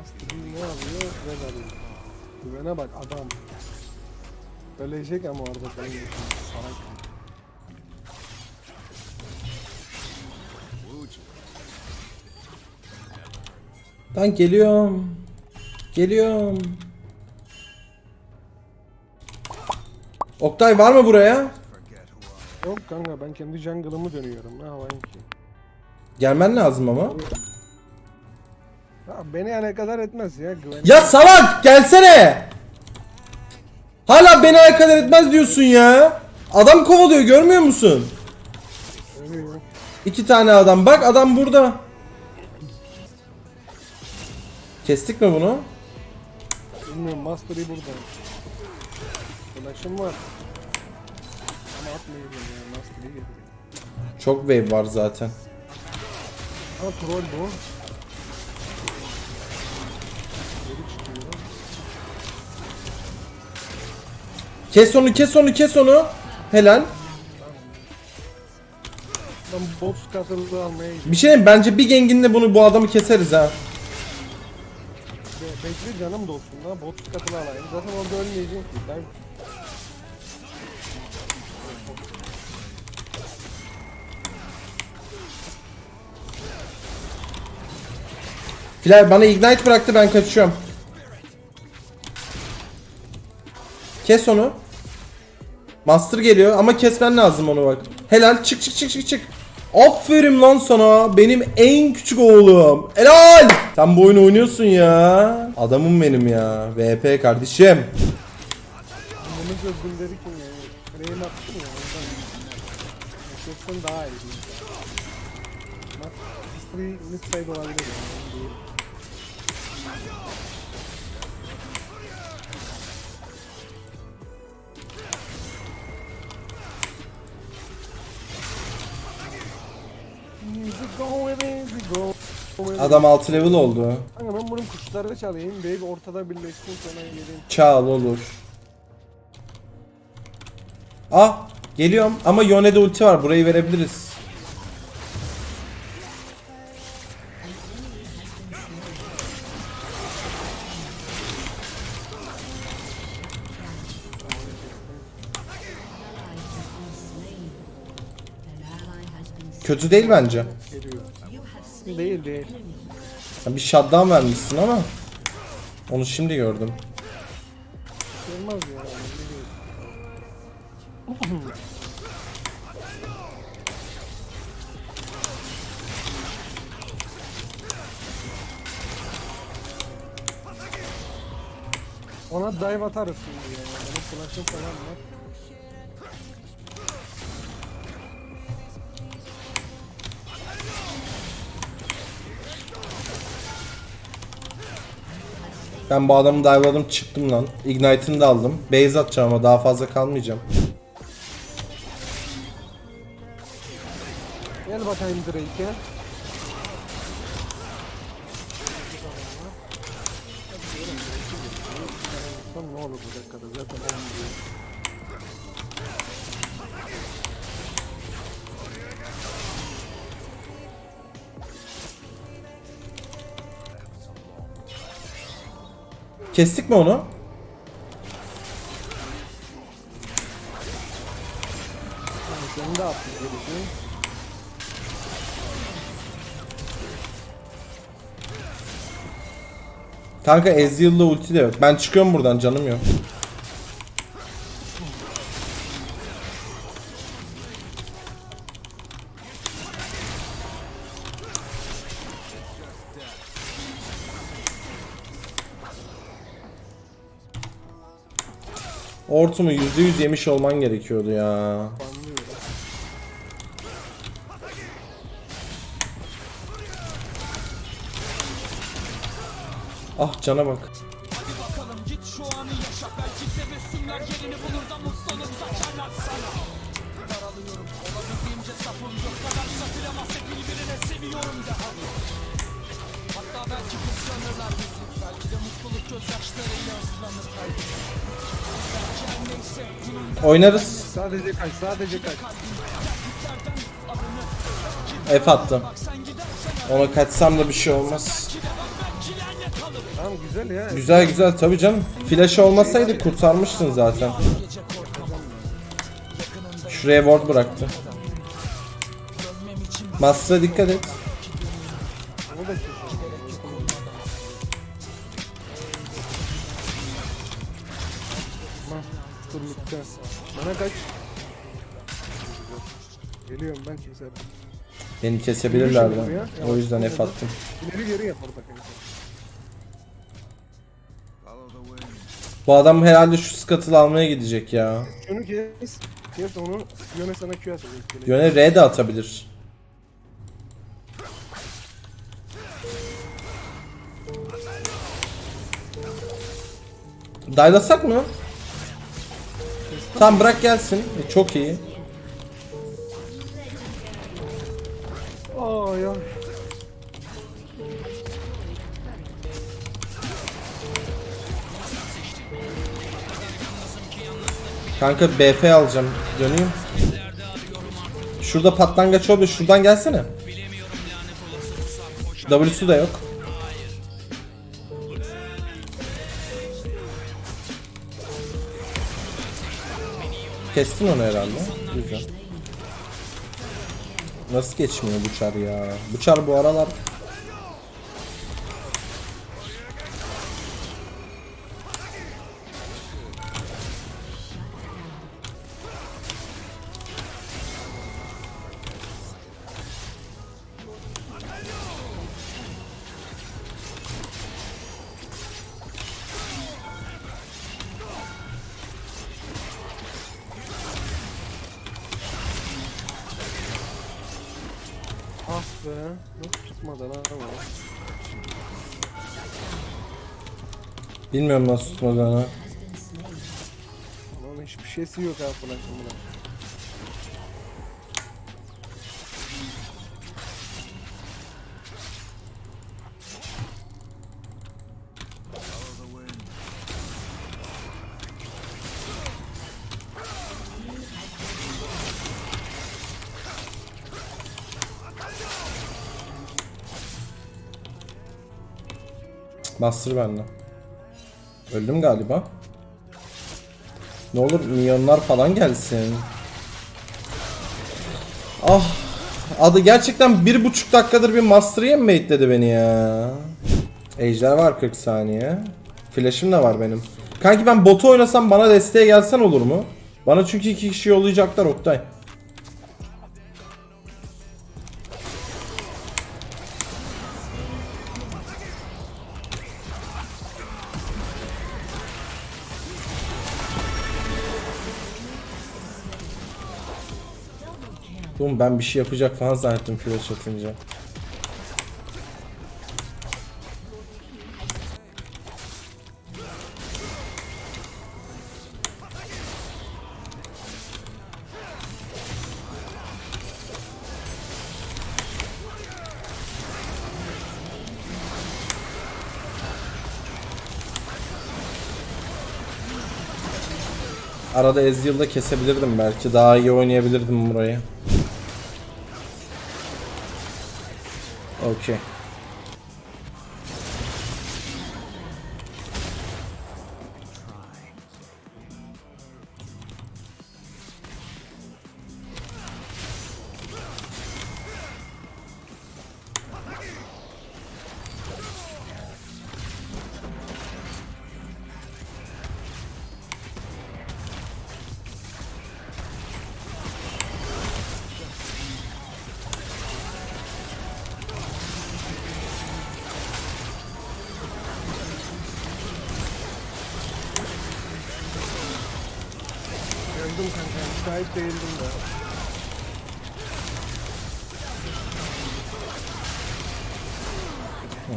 Bastırın ne yapıyor? Red alıyor. Güvene bak adam. Ölecek ama orada ben Salak. Ben geliyorum. Geliyorum. Oktay var mı buraya? Yok kanka ben kendi jungle'ımı dönüyorum. Ne yapayım ki? Gelmen lazım ama. Ya beni alakadar etmez ya güven. Ya salak gelsene. Hala beni alakadar etmez diyorsun ya. Adam kovalıyor görmüyor musun? Ölüyor. İki tane adam. Bak adam burada. Kestik mi bunu? Bilmiyorum Mastery burada. Flash'ım var. Ama atmayayım ya geliyor. Çok wave var zaten. Ha troll bu. Kes onu kes onu kes onu. Helal. Ben bot scuttle almaya. Bir şey diyeyim, bence bir genginle bunu bu adamı keseriz ha. Be- Bekle canım dolsun la bot scuttle alayım. Zaten orada ölmeyeceğim ki. Ben Filal bana ignite bıraktı ben kaçıyorum. Kes onu. Master geliyor ama kesmen lazım onu bak. Helal çık çık çık çık çık. Aferin lan sana benim en küçük oğlum. Helal. Sen bu oyunu oynuyorsun ya. Adamım benim ya. VP kardeşim. bunu gözümleri kim ya? Frame attım ya ondan. Yaşasın daha iyi. Bak Mastery mid side olabilir yani. Adam 6 level oldu. Kanka ben bunun kuşları çalayım. Wave ortada birleşsin sonra geleyim. Çal olur. Ah geliyorum ama Yone'de ulti var burayı verebiliriz. Kötü değil bence. Değil değil. Sen bir shutdown vermişsin ama. Onu şimdi gördüm. Olmaz ya. Ona dive atarız şimdi ya. Benim flash'ım falan var. Ben bu adamı dive'ladım çıktım lan. Ignite'ını da aldım. Base atacağım ama daha fazla kalmayacağım. Gel bakayım Drake'e. Son ne olur bu dakikada zaten olmuyor. Kestik mi onu? Seni de attı gerisi. Kanka Ezreal'la ulti de yok. Ben çıkıyorum buradan canım yok. Ortumu %100 yemiş olman gerekiyordu ya. Ah cana bak. Hatta belki kıskanırlar bizi Belki de mutluluk gözyaşlarıyla ıslanır kalbim Oynarız. Sadece kaç, sadece kaç. F attım. Ona kaçsam da bir şey olmaz. Tamam güzel ya. Güzel güzel tabii canım. Flash olmasaydı kurtarmıştın zaten. Şuraya ward bıraktı. Master'a dikkat et. Bana kaç. Geliyorum ben keserim. Beni kesebilirlerdi. O yüzden F attım. İleri geri yap orada kanka. Bu adam herhalde şu scuttle almaya gidecek ya. Şunu kes. Kes onu. Yöne sana Q atacak. Geliyor. Yöne R de atabilir. Daylasak mı? Tamam bırak gelsin. E, çok iyi. Ay ay. Kanka BF alacağım. Döneyim. Şurada patlangaç oluyor. Şuradan gelsene. W'su da yok. Kestin onu herhalde. Güzel. Nasıl geçmiyor bu çar ya? Bu çar bu aralar be. Nasıl tutmadı lan ama. bilmiyorum nasıl tutmadığını. Lan hiçbir şeysi yok ha falan Bastır bende. Öldüm galiba. Ne olur milyonlar falan gelsin. Ah. Adı gerçekten bir buçuk dakikadır bir Master'ı mı baitledi beni ya? Ejder var 40 saniye. Flash'ım da var benim. Kanki ben botu oynasam bana desteğe gelsen olur mu? Bana çünkü iki kişi yollayacaklar Oktay. Ben bir şey yapacak falan zannettim flash atınca. Arada Ezreal'da kesebilirdim belki. Daha iyi oynayabilirdim burayı. Okay. Kanka. Müsait değildim de.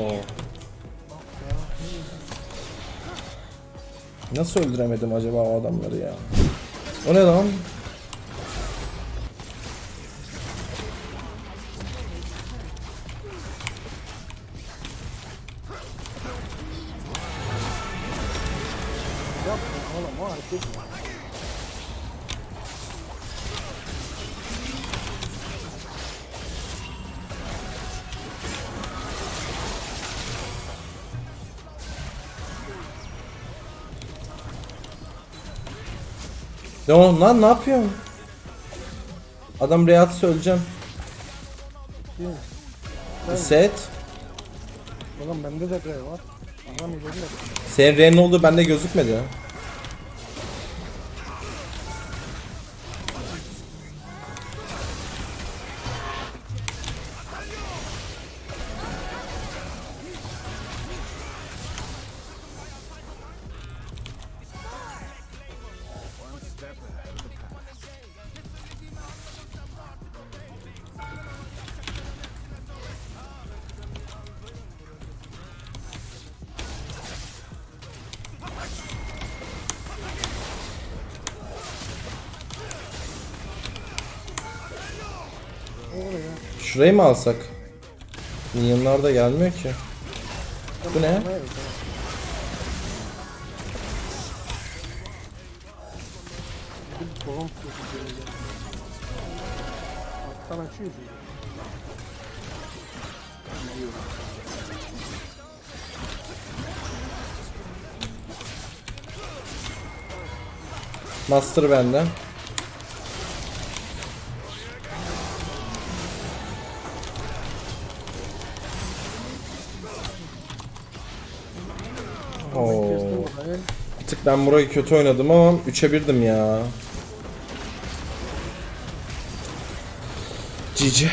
Oo. Nasıl öldüremedim acaba o adamları ya? O ne lan? Yapma oğlum o hareket mi? Leon lan ne yapıyorsun? Adam Reyat söyleyeceğim. Set. Oğlum bende de R var. Da. Senin R'nin olduğu bende gözükmedi. Şurayı mı alsak? Minyonlar da gelmiyor ki. Bu ne? Master bende. Ben burayı kötü oynadım ama 3'e 1'dim ya. Cici.